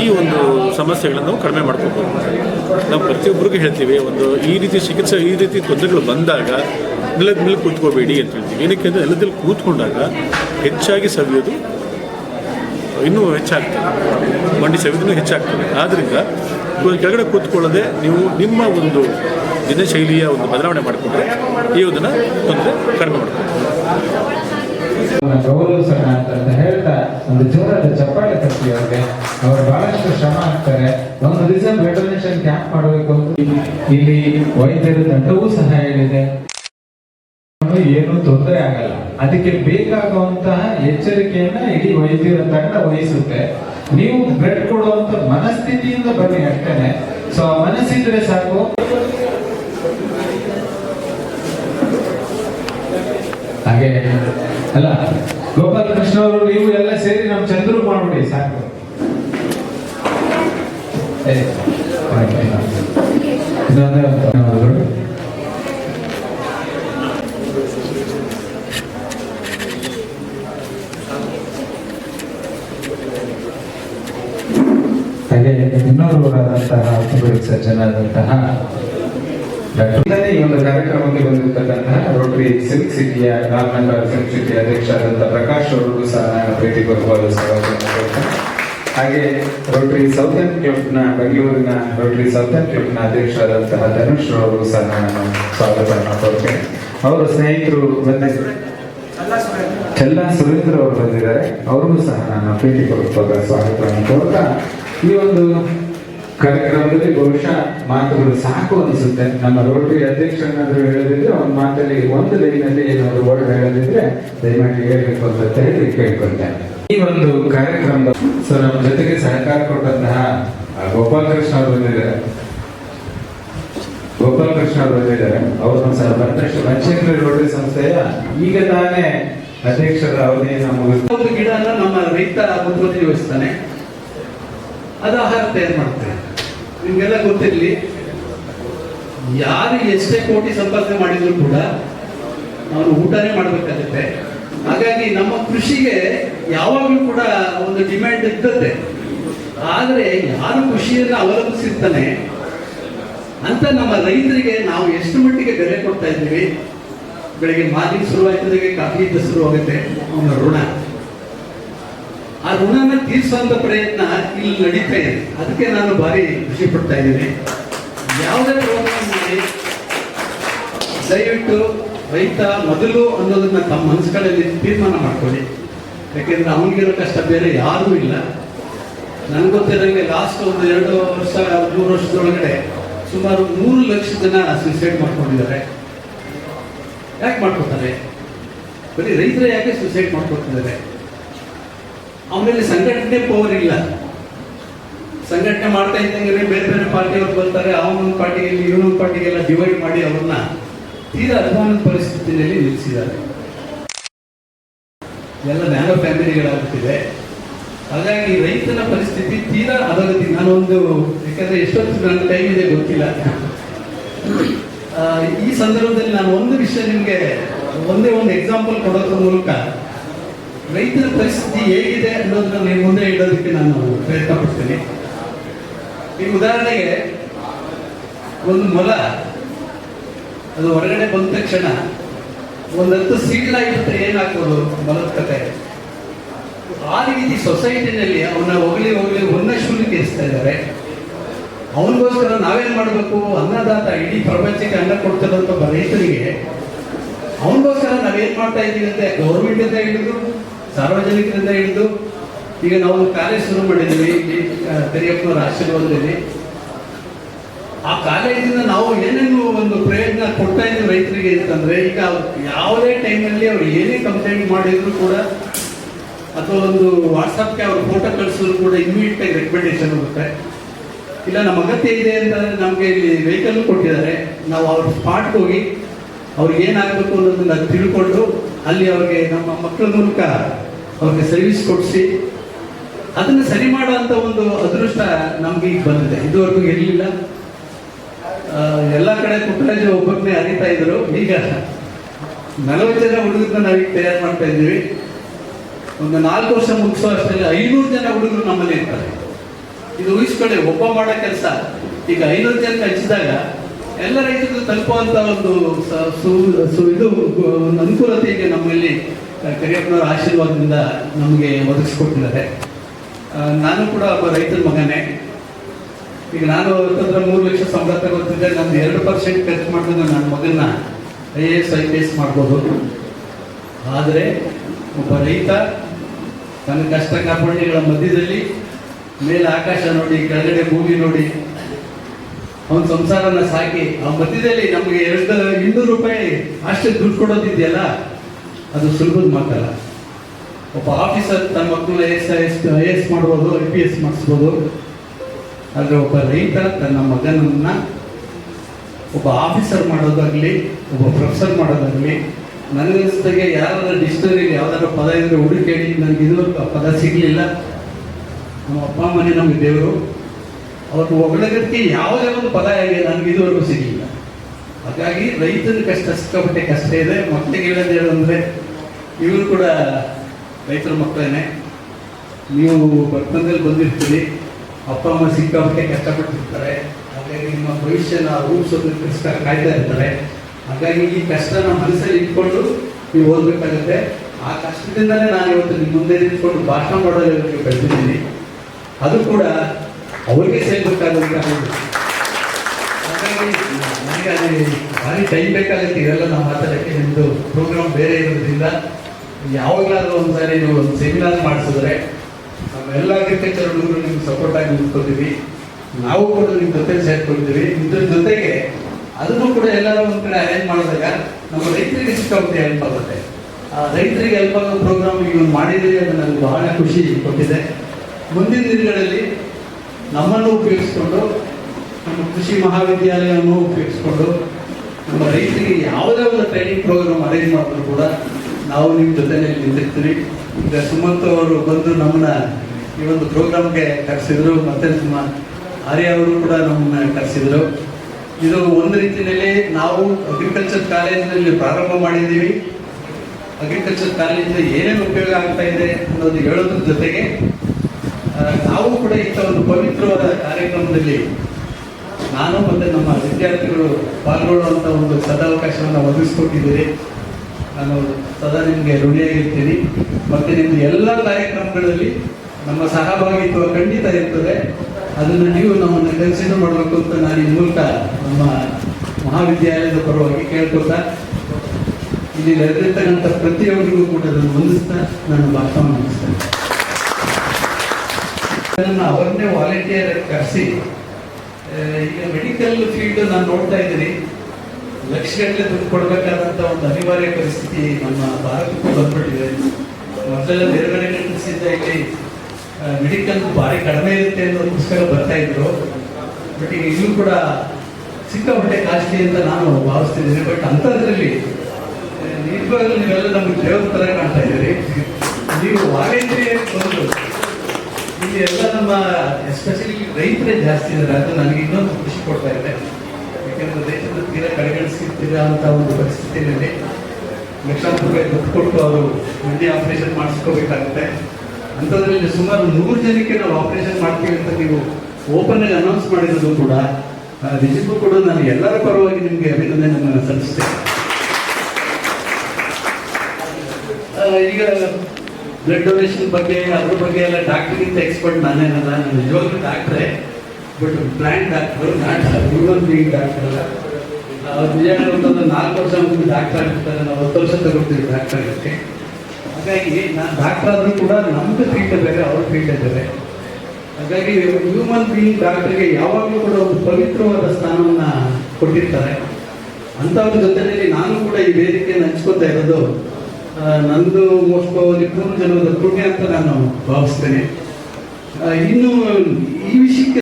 ಈ ಒಂದು ಸಮಸ್ಯೆಗಳನ್ನು ಕಡಿಮೆ ಮಾಡ್ಕೋಬೋದು. ನಾವು ಪ್ರತಿಯೊಬ್ಬರಿಗೂ ಹೇಳ್ತೀವಿ, ಒಂದು ಈ ರೀತಿ ಚಿಕಿತ್ಸೆ, ಈ ರೀತಿ ತೊಂದರೆಗಳು ಬಂದಾಗ ನೆಲದ ಮೇಲೆ ಕೂತ್ಕೋಬೇಡಿ ಅಂತ ಹೇಳ್ತೀವಿ. ಏನಕ್ಕೆ ಅಂದರೆ ನೆಲದಲ್ಲಿ ಕೂತ್ಕೊಂಡಾಗ ಹೆಚ್ಚಾಗಿ ಸವಿಯೋದು ಇನ್ನೂ ಹೆಚ್ಚಾಗ್ತದೆ. ಮಂಡಿ ಸವಿದೂ ಹೆಚ್ಚಾಗ್ತದೆ. ಆದ್ದರಿಂದ ಕೆಳಗಡೆ ಕೂತ್ಕೊಳ್ಳದೆ ನೀವು ನಿಮ್ಮ ಒಂದು ದಿನಶೈಲಿಯ ಒಂದು ಬದಲಾವಣೆ ಮಾಡಿಕೊಂಡ್ರೆ ಈ ಇದನ್ನು ತೊಂದರೆ ಕಡಿಮೆ ಅಂತ ಹೇಳ್ತಾ ಒಂದು ಜೋರಾದ ಚಪ್ಪಾಳೆ ತಟ್ಟಿ ಅವ್ರಿಗೆ. ಅವ್ರು ಬಹಳಷ್ಟು ಶ್ರಮ ಆಗ್ತಾರೆ. ಒಂದು ರಿಸರ್ವ್ ಬ್ಲಡ್ ಕ್ಯಾಂಪ್ ಮಾಡಬೇಕು ಇಲ್ಲಿ ವೈದ್ಯರ ತಂಡವೂ ಸಹ ಹೇಳಿದೆ. ಏನು ತೊಂದರೆ ಆಗಲ್ಲ. ಅದಕ್ಕೆ ಬೇಕಾಗುವಂತಹ ಎಚ್ಚರಿಕೆಯನ್ನ ಇಡೀ ವೈದ್ಯರ ತಂಡ ವಹಿಸುತ್ತೆ. ನೀವು ಬ್ರೆಡ್ ಕೊಡುವಂತ ಮನಸ್ಥಿತಿಯಿಂದ ಬನ್ನಿ ಅಷ್ಟೇನೆ. ಸೊ ಆ ಮನಸ್ಸಿದ್ರೆ ಸಾಕು. ಹಾಗೆ, ಅಲ್ಲ ಗೋಪಾಲ ಕೃಷ್ಣ ಅವರು, ನೀವು ಎಲ್ಲ ಸೇರಿ ನಮ್ ಚಂದ್ರು ಮಾಡ್ಬಿಡಿ, ಸಾಕು. ಧನ್ಯವಾದಗಳು. ಹಾಗೆ ಇನ್ನೋರ್ವರಾದಂತಹ ಆರ್ಥೋಪೆಡಿಕ್ ಸಜ್ಜನಾದಂತಹ ಆದಂತಹ ಡಾಕ್ಟರ್ ಈ ಒಂದು ಕಾರ್ಯಕ್ರಮಕ್ಕೆ ಬಂದಿರತಕ್ಕಂತಹ ರೋಟರಿ ಸಿಲ್ಕ್ ಸಿಟಿಯ ರಾಮನಗರ ಸಿಲ್ಕ್ ಸಿಟಿಯ ಅಧ್ಯಕ್ಷ ಆದಂತಹ ಪ್ರಕಾಶ್ ಅವರಿಗೂ ಸಹ ನಾನು ಭೇಟಿ ಸ್ವಾಗತವನ್ನು ಹಾಗೆ ರೋಟರಿ ಸೌತರ್ನ್ ಕ್ಲಬ್ನ ಬೆಂಗಳೂರಿನ ರೋಟರಿ ಸೌತರ್ನ್ ಕ್ಲಬ್ನ ಅಧ್ಯಕ್ಷರಾದಂತಹ ಧನುಷ್ ಅವರು ಸಹ ನಾನು ಸ್ವಾಗತವನ್ನು ಕೋರ್ತೇನೆ ಅವರ ಸ್ನೇಹಿತರು ಬಂದ ಚೆಲ್ಲ ಸುರೇಂದ್ರ ಅವರು ಬಂದಿದ್ದಾರೆ. ಅವ್ರಿಗೂ ಸಹ ನಾನು ಭೇಟಿ ಪೂರ್ವಕವಾದ ಸ್ವಾಗತವನ್ನು ಕೋರ್ತಾ ಈ ಒಂದು ಕಾರ್ಯಕ್ರಮದಲ್ಲಿ ಬಹುಶಃ ಮಾತುಗಳು ಸಾಕು ಅನಿಸುತ್ತೆ. ನಮ್ಮ ರೋಟರಿ ಅಧ್ಯಕ್ಷರನ್ನಾದ್ರೂ ಹೇಳದಿದ್ರೆ ಒಂದು ಮಾತಲ್ಲಿ ಒಂದು ಲೈನಲ್ಲಿ ಏನಾದ್ರು ವರ್ಡ್ ಹೇಳದಿದ್ರೆ ದಯಮಾಡಿ ಹೇಳಬೇಕು ಅಂತ ಹೇಳಿ ಕೇಳ್ಕೊಳ್ತೇನೆ ಈ ಒಂದು ಕಾರ್ಯಕ್ರಮದ ಸೊ ನಮ್ಮ ಜೊತೆಗೆ ಸಹಕಾರ ಕೊಟ್ಟಂತಹ ಗೋಪಾಲಕೃಷ್ಣ ಗೋಪಾಲ್ ಕೃಷ್ಣ ಅವರು ಬಂದಿದ್ದಾರೆ. ಗೋಪಾಲ್ ಕೃಷ್ಣ ಅವರು ಬಂದಿದ್ದಾರೆ. ಅವ್ರನ್ನ ಸಹ ಬಂದಷ್ಟು ಮಂಚೇಂದ್ರ ರೋಟರಿ ಸಂಸ್ಥೆಯ ಈಗ ತಾನೇ ಅಧ್ಯಕ್ಷರ ಅವಧಿ ನಮ್ಮ ಗಿಡ ನಮ್ಮ ರೈತ ಉತ್ಪತ್ತಿ ವಹಿಸ್ತಾನೆ ಅದು ಆಹಾರ ತಯಾರು ಮಾಡ್ತಾರೆ. ನಿಮ್ಗೆಲ್ಲ ಗೊತ್ತಿರಲಿ ಯಾರು ಎಷ್ಟೇ ಕೋಟಿ ಸಂಪಾದನೆ ಮಾಡಿದ್ರು ಕೂಡ ಅವನು ಊಟನೇ ಮಾಡಬೇಕಾಗುತ್ತೆ. ಹಾಗಾಗಿ ನಮ್ಮ ಕೃಷಿಗೆ ಯಾವಾಗಲೂ ಕೂಡ ಒಂದು ಡಿಮ್ಯಾಂಡ್ ಇರ್ತದೆ. ಆದರೆ ಯಾರು ಕೃಷಿಯನ್ನು ಅವಲಂಬಿಸಿರ್ತಾನೆ, ಅಂತ ನಮ್ಮ ರೈತರಿಗೆ ನಾವು ಎಷ್ಟು ಮಟ್ಟಿಗೆ ಬೆಲೆ ಕೊಡ್ತಾ ಇದ್ದೀವಿ, ಬೆಳಗ್ಗೆ ಮಾರ್ನಿಂಗ್ ಶುರುವಾಯ್ತದಾಗೆ ಕಾಫಿ ಶುರುವಾಗುತ್ತೆ, ಅವನ ಋಣ. ಋಣನ ತೀರಿಸುವಂತ ಪ್ರಯತ್ನ ಇಲ್ಲಿ ನಡೀತಾ ಅದಕ್ಕೆ ನಾನು ಭಾರಿ ಖುಷಿ ಪಡ್ತಾ ಇದ್ದೀನಿ. ಯಾವುದೇ ಪ್ರೋಗ್ರಾಮ್ ಮಾಡಿ ದಯವಿಟ್ಟು ರೈತ ಮೊದಲು ಅನ್ನೋದನ್ನ ತಮ್ಮ ಮನಸ್ಸುಗಳಲ್ಲಿ ತೀರ್ಮಾನ ಮಾಡ್ಕೊಳ್ಳಿ. ಯಾಕೆಂದ್ರೆ ಅವನಿಗಿರೋ ಕಷ್ಟ ಬೇರೆ ಯಾರೂ ಇಲ್ಲ. ನನಗೆ ಗೊತ್ತಿರೋಂಗೆ ಲಾಸ್ಟ್ ಒಂದು ಎರಡು ವರ್ಷ, ಮೂರು ವರ್ಷದೊಳಗಡೆ ಸುಮಾರು ಮೂರು ಲಕ್ಷ ಜನ ಸುಸೈಡ್ ಮಾಡ್ಕೊಂಡಿದ್ದಾರೆ. ಯಾಕೆ ಮಾಡ್ಕೊತಾರೆ? ಬರೀ ರೈತರೇ ಯಾಕೆ ಸುಸೈಡ್ ಮಾಡ್ಕೊತಿದ್ದಾರೆ? ಅವನಲ್ಲಿ ಸಂಘಟನೆ ಪವರ್ ಇಲ್ಲ. ಸಂಘಟನೆ ಮಾಡ್ತಾ ಇದ್ದಂಗೆ ಬೇರೆ ಬೇರೆ ಪಾರ್ಟಿಯವ್ರು ಬರ್ತಾರೆ, ಅವನೊಂದು ಪಾರ್ಟಿಯಲ್ಲಿ, ಇವನೊಂದು ಪಾರ್ಟಿಗೆಲ್ಲ ಡಿವೈಡ್ ಮಾಡಿ ಅವ್ರನ್ನ ತೀರಾ ಅಭಿಮಾನದ ಪರಿಸ್ಥಿತಿಯಲ್ಲಿ ನಿಲ್ಲಿಸಿದ್ದಾರೆ ಎಲ್ಲ ನ್ಯಾನೋ ಫ್ಯಾಮಿಲಿಗಳಾಗುತ್ತಿದೆ ಹಾಗಾಗಿ ರೈತನ ಪರಿಸ್ಥಿತಿ ತೀರಾ ಅಧೋಗತಿ ನಾನೊಂದು, ಯಾಕಂದ್ರೆ ಎಷ್ಟೊತ್ತು ನನ್ನ ಟೈಮ್ ಇದೆ ಗೊತ್ತಿಲ್ಲ ಈ ಸಂದರ್ಭದಲ್ಲಿ ನಾನು ಒಂದು ವಿಷಯ ನಿಮಗೆ, ಒಂದೇ ಒಂದು ಎಕ್ಸಾಂಪಲ್ ಕೊಡೋದ್ರ ಮೂಲಕ ರೈತರ ಪರಿಸ್ಥಿತಿ ಹೇಗಿದೆ ಅನ್ನೋದನ್ನ ನಿಮ್ಮ ಮುಂದೆ ಇಡೋದಕ್ಕೆ ನಾನು ಪ್ರಯತ್ನ ಪಡ್ತೀನಿ ಈಗ ಉದಾಹರಣೆಗೆ ಒಂದು ಮೊಲ, ಅದು ಹೊರಗಡೆ ಬಂದ ತಕ್ಷಣ ಒಂದತ್ತು ಸೀಡ್ಲಾಗಿರುತ್ತೆ ಏನಾಗ್ಬೋದು ಮೊಲದ ಕತೆ? ಆ ರೀತಿ ಸೊಸೈಟಿನಲ್ಲಿ ಅವನ್ನ ಹೊಗಳಿ ಹೋಗ್ಲಿ ಒಂದ ಶೂನ್ಯಕ್ಕೆ ಇದ್ದಾರೆ. ಅವನಿಗೋಸ್ಕರ ನಾವೇನ್ ಮಾಡಬೇಕು? ಅನ್ನದಾತ ಇಡೀ ಪ್ರಪಂಚಕ್ಕೆ ಅನ್ನ ಕೊಡ್ತಿರೋಂಥ ಒಬ್ಬ ರೈತರಿಗೆ ಅವನಿಗೋಸ್ಕರ ನಾವೇನ್ ಮಾಡ್ತಾ ಇದ್ದೀವಿ ಅಂತ ಗೌರ್ಮೆಂಟ್ ಅಂತ ಹಿಡಿದು ಸಾರ್ವಜನಿಕರಿಂದ ಹಿಡಿದು ಈಗ ನಾವು ಕಾಲೇಜ್ ಶುರು ಮಾಡಿದ್ವಿ ಇಲ್ಲಿ ಕರಿಯಪ್ಪನವರ ಆಶೀರ್ವಾದದಲ್ಲಿ ಆ ಕಾಲೇಜಿಂದ ನಾವು ಏನೇನು ಒಂದು ಪ್ರಯೋಜನ ಕೊಡ್ತಾ ಇದ್ದೀವಿ ರೈತರಿಗೆ ಅಂತಂದ್ರೆ, ಈಗ ಯಾವುದೇ ಟೈಮಲ್ಲಿ ಅವ್ರು ಏನೇ ಕಂಪ್ಲೇಂಟ್ ಮಾಡಿದ್ರು ಕೂಡ, ಅಥವಾ ಒಂದು ವಾಟ್ಸಪ್ಗೆ ಅವ್ರು ಫೋಟೋ ಕಳಿಸಿದ್ರು ಕೂಡ ಇಮಿಡಿಯೇಟ್ ಆಗಿ ರೆಕಮೆಂಡೇಶನ್ ಹೋಗುತ್ತೆ ಇಲ್ಲ, ನಮ್ಮ ಅಗತ್ಯ ಇದೆ ಅಂತಂದ್ರೆ ನಮಗೆ ಇಲ್ಲಿ ವೆಹಿಕಲ್ ಕೊಟ್ಟಿದ್ದಾರೆ. ನಾವು ಅವ್ರ ಸ್ಪಾಟ್ಗೆ ಹೋಗಿ ಅವ್ರಿಗೆ ಏನಾಗಬೇಕು ಅನ್ನೋದನ್ನ ತಿಳ್ಕೊಂಡು ಅಲ್ಲಿ ಅವ್ರಿಗೆ ನಮ್ಮ ಮಕ್ಕಳ ಮೂಲಕ ಅವ್ರಿಗೆ ಸರ್ವಿಸ್ ಕೊಡಿಸಿ, ಅದನ್ನು ಸರಿ ಮಾಡುವಂಥ ಒಂದು ಅದೃಷ್ಟ ನಮ್ಗೆ ಈಗ ಬಂದಿದೆ. ಇದುವರೆಗೂ ಇರಲಿಲ್ಲ. ಎಲ್ಲ ಕಡೆ ಪುಟ್ಟರಾಜ ಒಬ್ಬರನ್ನೇ ಅರಿತಾ ಇದ್ರು. ಈಗ ನಲವತ್ತು ಜನ ಹುಡುಗರನ್ನ ನಾವೀಗ ತಯಾರು ಮಾಡ್ತಾ ಇದ್ದೀವಿ. ಒಂದು ನಾಲ್ಕು ವರ್ಷ ಮುಗಿಸೋ ಅಷ್ಟರಲ್ಲಿ ಐನೂರು ಜನ ಹುಡುಗರು ನಮ್ಮಲ್ಲಿ ಇರ್ತಾರೆ. ಇದು ಊಹಿಸ್ಕೊಳ್ಳಿ, ಒಬ್ಬ ಮಾಡೋ ಕೆಲಸ. ಈಗ ಐನೂರು ಜನ ಹಂಚಿದಾಗ ಎಲ್ಲ ರೈತರು ತಲುಪುವಂತ ಒಂದು ಸ- ಇದು ಅನುಕೂಲತೆಗೆ ನಮ್ಮಲ್ಲಿ ಕರಿಯಪ್ಪನವರ ಆಶೀರ್ವಾದದಿಂದ ನಮಗೆ ಒದಗಿಸ್ಕೊಟ್ಟಿದ್ದಾರೆ. ನಾನು ಕೂಡ ಒಬ್ಬ ರೈತರ ಮಗನೇ. ಈಗ ನಾನು ಹತ್ತತ್ರ ಮೂರು ಲಕ್ಷ ಸಂಬಳ ತಗೋತಿದ್ದೆ ನಾನು ಎರಡು ಪರ್ಸೆಂಟ್ ಖರ್ಚು ಮಾಡಿದ್ರೆ ನನ್ನ ಮಗನ್ನ I A S, I P S ಮಾಡ್ಬೋದು. ಆದರೆ ಒಬ್ಬ ರೈತ ತನ್ನ ಕಷ್ಟ ಕಾರ್ಪಣ್ಯಗಳ ಮಧ್ಯದಲ್ಲಿ, ಮೇಲೆ ಆಕಾಶ ನೋಡಿ, ಕೆಳಗಡೆ ಭೂಮಿ ನೋಡಿ ಅವನ ಸಂಸಾರನ ಸಾಕಿ ಆ ಮಧ್ಯದಲ್ಲಿ ನಮಗೆ ಎರಡು ಇನ್ನೂರು ರೂಪಾಯಿ ಅಷ್ಟು ದುಡ್ಡು ಕೊಡೋದಿದೆಯಲ್ಲ, ಅದು ಸುಲಭದ ಮಾತಲ್ಲ. ಒಬ್ಬ ಆಫೀಸರ್ ತನ್ನ ಮಕ್ಕಳು I S I S I S ಮಾಡ್ಬೋದು, ಐ ಪಿ ಎಸ್ ಮಾಡಿಸ್ಬೋದು. ಆದರೆ ಒಬ್ಬ ರೈತ ತನ್ನ ಮಗನನ್ನ ಒಬ್ಬ ಆಫೀಸರ್ ಮಾಡೋದಾಗಲಿ, ಒಬ್ಬ ಪ್ರೊಫೆಸರ್ ಮಾಡೋದಾಗ್ಲಿ ನನಗನ್ನಿಸ್ದಾಗೆ ಯಾರಾದ್ರೂ ಡಿಕ್ಷನರಿಗೆ ಯಾವ್ದಾದ್ರು ಪದ ಇದ್ರೆ ಹುಡುಕೇಳಿ ನನಗೆ ಇದು ಪದ ಸಿಗಲಿಲ್ಲ. ನಮ್ಮ ಅಪ್ಪ ಅಮ್ಮನೇ ನಮಗೆ ದೇವರು ಅವ್ರನ್ನ ಹೊಗಳೋದಕ್ಕೆ ಯಾವುದೇ ಒಂದು ಪದ ಹೇಗೆ ನನಗೆ ಇದುವರೆಗೂ ಸಿಗಲಿಲ್ಲ. ಹಾಗಾಗಿ ರೈತನ ಕಷ್ಟ, ಸಿಕ್ಕಾಪಟ್ಟೆ ಕಷ್ಟ ಇದೆ. ಮಕ್ಕಳಿಗೆ ಹೇಳೋದು ಹೇಳಂದ್ರೆ ಇವರು ಕೂಡ ರೈತರ ಮಕ್ಕಳೇನೆ ನೀವು ಬರ್ತಂದಲ್ಲಿ ಬಂದಿರ್ತೀರಿ. ಅಪ್ಪ, ಅಮ್ಮ ಸಿಕ್ಕಾಪಟ್ಟೆ ಕಷ್ಟಪಟ್ಟಿರ್ತಾರೆ. ಹಾಗಾಗಿ ನಿಮ್ಮ ಭವಿಷ್ಯನ ರೂಪಿಸೋದಕ್ಕೋಸ್ಕರ ಕಾಯ್ತಾ ಇರ್ತಾರೆ. ಹಾಗಾಗಿ ಈ ಕಷ್ಟನ ಮನಸ್ಸಲ್ಲಿ ಇಟ್ಕೊಂಡು ನೀವು ಓದಬೇಕಾಗುತ್ತೆ. ಆ ಕಷ್ಟದಿಂದಲೇ ನಾನು ಇವತ್ತು ನಿಮ್ಮ ಮುಂದೆ ನಿಂತ್ಕೊಂಡು ಭಾಷಣ ಮಾಡೋದಕ್ಕೆ ಬೆಳೆದಿದ್ದೀನಿ ಅದು ಕೂಡ ಅವ್ರಿಗೆ ಸೇರ್ಬೇಕಾದಂತಹ ಹಾಗಾಗಿ ನನಗೆ ಅಲ್ಲಿ ಭಾರಿ ಟೈಮ್ ಬೇಕಾಗುತ್ತೆ ಇವೆಲ್ಲ ನಾವು ಮಾತಾಡೋಕ್ಕೆ. ನಿಮ್ಮದು ಪ್ರೋಗ್ರಾಮ್ ಬೇರೆ ಇರೋದ್ರಿಂದ ಯಾವಾಗಲಾದ್ರೂ ಒಂದ್ಸಾರಿ ನೀವು ಒಂದು ಸೆಮಿನಾರ್ ಮಾಡಿಸಿದ್ರೆ ನಾವೆಲ್ಲ ಅಗ್ರಿಕಲ್ಚರ್ ಹುಡುಗರು ನಿಮ್ಗೆ ಸಪೋರ್ಟ್ ಆಗಿ ನಿಂತ್ಕೊತೀವಿ. ನಾವು ಕೂಡ ನಿಮ್ಮ ಜೊತೆ ಸೇರ್ಕೊಳ್ತೀವಿ ಇದ್ರ ಜೊತೆಗೆ ಅದನ್ನು ಕೂಡ ಎಲ್ಲರೂ ಒಂದು ಕಡೆ ಅರೇಂಜ್ ಮಾಡಿದಾಗ ನಮ್ಮ ರೈತರಿಗೆ ಸಿಕ್ಕಾಗುತ್ತೆ ಹೆಲ್ಪ್ ಆಗುತ್ತೆ. ಆ ರೈತರಿಗೆ ಹೆಲ್ಪ್ ಆಗೋ ಪ್ರೋಗ್ರಾಮ್ ಈಗ ಮಾಡಿದ್ದೀವಿ ಅದು ನನಗೆ ಬಹಳ ಖುಷಿ ಕೊಟ್ಟಿದೆ. ಮುಂದಿನ ದಿನಗಳಲ್ಲಿ ನಮ್ಮನ್ನು ಉಪಯೋಗಿಸ್ಕೊಂಡು, ನಮ್ಮ ಕೃಷಿ ಮಹಾವಿದ್ಯಾಲಯವನ್ನು ಉಪಯೋಗಿಸ್ಕೊಂಡು, ನಮ್ಮ ರೈತರಿಗೆ ಯಾವುದೇ ಒಂದು ಟ್ರೈನಿಂಗ್ ಪ್ರೋಗ್ರಾಮ್ ಅರೇಂಜ್ ಮಾಡಿದ್ರು ಕೂಡ ನಾವು ನಿಮ್ಮ ಜೊತೆಯಲ್ಲಿ ನಿಂತಿರ್ತೀವಿ. ಈಗ ಸುಮಂತ್ ಅವರು ಬಂದು ನಮ್ಮನ್ನ ಈ ಒಂದು ಪ್ರೋಗ್ರಾಮ್ಗೆ ಕರೆಸಿದ್ರು, ಮತ್ತೆ ನಮ್ಮ ಆರ್ಯ ಅವರು ಕೂಡ ನಮ್ಮನ್ನ ಕರೆಸಿದ್ರು. ಇದು ಒಂದು ರೀತಿಯಲ್ಲಿ ನಾವು ಅಗ್ರಿಕಲ್ಚರ್ ಕಾಲೇಜಿನಲ್ಲಿ ಪ್ರಾರಂಭ ಮಾಡಿದ್ದೀವಿ. ಅಗ್ರಿಕಲ್ಚರ್ ಕಾಲೇಜಿಂದ ಏನೇನು ಉಪಯೋಗ ಆಗ್ತಾ ಇದೆ ಅನ್ನೋದು ಹೇಳೋದ್ರ ಜೊತೆಗೆ ನಾವು ಕೂಡ ಇಂಥ ಒಂದು ಪವಿತ್ರವಾದ ಕಾರ್ಯಕ್ರಮದಲ್ಲಿ ನಾನು ಮತ್ತೆ ನಮ್ಮ ವಿದ್ಯಾರ್ಥಿಗಳು ಪಾಲ್ಗೊಳ್ಳುವಂಥ ಒಂದು ಸದಾವಕಾಶವನ್ನು ಒದಗಿಸ್ಕೊಟ್ಟಿದ್ದೀರಿ. ನಾನು ಸದಾ ನಿಮಗೆ ಋಣಿಯಾಗಿರ್ತೀನಿ. ಮತ್ತು ನಿಮ್ಮ ಎಲ್ಲ ಕಾರ್ಯಕ್ರಮಗಳಲ್ಲಿ ನಮ್ಮ ಸಹಭಾಗಿತ್ವ ಖಂಡಿತ ಇರ್ತದೆ. ಅದನ್ನು ನೀವು ನಮ್ಮನ್ನು ಕನ್ಸಿಡರ್ ಮಾಡಬೇಕು ಅಂತ ನಾನು ಈ ಮೂಲಕ ನಮ್ಮ ಮಹಾವಿದ್ಯಾಲಯದ ಪರವಾಗಿ ಕೇಳ್ಕೊತಾ ಇಲ್ಲಿ ನೆರೆದಿರ್ತಕ್ಕಂಥ ಪ್ರತಿಯೊಬ್ಬರಿಗೂ ಕೂಡ ಅದನ್ನು ಹೊಂದಿಸ್ತಾ ನಾನು ಭಾಷಣ ಮುಗಿಸ್ತೇನೆ ನನ್ನ ಅವರನ್ನೇ ವಾಲಂಟಿಯರ್ ಕರೆಸಿ ಈಗ ಮೆಡಿಕಲ್ ಫೀಲ್ಡ್ ನಾನು ನೋಡ್ತಾ ಇದ್ದೀನಿ. ಲಕ್ಷಗಟ್ಟಲೆ ದುಡ್ಡು ಕೊಡಬೇಕಾದಂಥ ಒಂದು ಅನಿವಾರ್ಯ ಪರಿಸ್ಥಿತಿ ನಮ್ಮ ಭಾರತಕ್ಕೂ ಬಂದ್ಬಿಟ್ಟಿದೆ. ಮೊದಲೆಲ್ಲ ಬೇರೆ ಬೇರೆ ಇಲ್ಲಿ ಮೆಡಿಕಲ್ ಭಾರಿ ಕಡಿಮೆ ಇರುತ್ತೆ ಅನ್ನೋದಕ್ಕೋಸ್ಕರ ಬರ್ತಾ ಇದ್ರು. ಬಟ್ ಈಗ ಇಲ್ಲೂ ಕೂಡ ಸಿಕ್ಕಾಪಟ್ಟೆ ಕಾಸ್ಟ್ಲಿ ಅಂತ ನಾನು ಭಾವಿಸ್ತಿದ್ದೀನಿ. ಬಟ್ ಅಂಥದ್ರಲ್ಲಿ ನಿಜವಾಗ್ಲೂ ನೀವೆಲ್ಲ ನಮ್ಗೆ ದೇವ್ರ ಥರ ಕಾಣ್ತಾ ಇದ್ದೀರಿ. ನೀವು ವಾಲಂಟಿಯರ್ ಬಂದು ಇಲ್ಲಿ ಎಲ್ಲ ನಮ್ಮ ಎಸ್ಪೆಷಲಿ ರೈತರೇ ಜಾಸ್ತಿ ಇದ್ದಾರೆ ಅದು ನನಗೆ ಇನ್ನೊಂದು ಖುಷಿ ಕೊಡ್ತಾ ಇದೆ. ಯಾಕೆಂದ್ರೆ ದೇಶದ ತೀರಾ ಕಡೆಗಣಿಸ್ತಿದ್ದೀರಾ ಅಂತ ಒಂದು ಪರಿಸ್ಥಿತಿಯಲ್ಲಿ ಲಕ್ಷಾಂತರ ರೂಪಾಯಿ ದುಡ್ಡು ಕೊಟ್ಟು ಅವರು ಮಂಡಿ ಆಪರೇಷನ್ ಮಾಡಿಸ್ಕೋಬೇಕಾಗುತ್ತೆ. ಅಂಥದ್ರಲ್ಲಿ ಸುಮಾರು ನೂರು ಜನಕ್ಕೆ ನಾವು ಆಪರೇಷನ್ ಮಾಡ್ತೀವಿ ಅಂತ ನೀವು ಓಪನ್ ಆಗಿ ಅನೌನ್ಸ್ ಮಾಡಿರೋದು ಕೂಡ ನಿಜಕ್ಕೂ ಕೂಡ ನಾನು ಎಲ್ಲರ ಪರವಾಗಿ ನಿಮಗೆ ಅಭಿನಂದನೆಯನ್ನು ಸಲ್ಲಿಸ್ತೇನೆ. ಈಗ ಬ್ಲಡ್ ಡೊನೇಷನ್ ಬಗ್ಗೆ, ಅದ್ರ ಬಗ್ಗೆ ಎಲ್ಲ ಡಾಕ್ಟ್ರಿಗಿಂತ ಎಕ್ಸ್ಪರ್ಟ್ ನಾನೇನಲ್ಲ ನಾನು ನಿಜವಾಗ್ಲೂ ಡಾಕ್ಟ್ರೆ but plant doctor human being doctor ಅಲ್ಲ. ಅವ್ರು ನಿಜ ಒಂದು ನಾಲ್ಕು ವರ್ಷ ಮುಂದೆ ಡಾಕ್ಟರ್ ಆಗಿರ್ತಾರೆ, ನಾವು ಹತ್ತು ವರ್ಷ ತಗೊಳ್ತೀವಿ ಡಾಕ್ಟರ್ ಆಗಿರ್ತೀವಿ ಹಾಗಾಗಿ ನಾನು ಡಾಕ್ಟರ್ ಆದರೂ ಕೂಡ ನಮ್ದು ಫೀಲ್ಡ್ ಬೇರೆ, ಅವ್ರ ಫೀಲ್ಡ್ ಬೇರೆ. ಹಾಗಾಗಿ ಹ್ಯೂಮನ್ ಬೀಯಿಂಗ್ ಡಾಕ್ಟರ್ಗೆ ಯಾವಾಗಲೂ ಕೂಡ ಒಂದು ಪವಿತ್ರವಾದ ಸ್ಥಾನವನ್ನು ಕೊಟ್ಟಿರ್ತಾರೆ. ಅಂಥವ್ರ ಜೊತೆಯಲ್ಲಿ ನಾನು ಕೂಡ ಈ ವೇದಿಕೆಯನ್ನು ಹಂಚ್ಕೊತಾ ಇರೋದು ನಂದು ಮೋಸ್ಟ್ ಪೂರ್ವ ಜನ್ಮದ ಪುಣ್ಯ ಅಂತ ನಾನು ಭಾವಿಸ್ತೇನೆ. ಇನ್ನು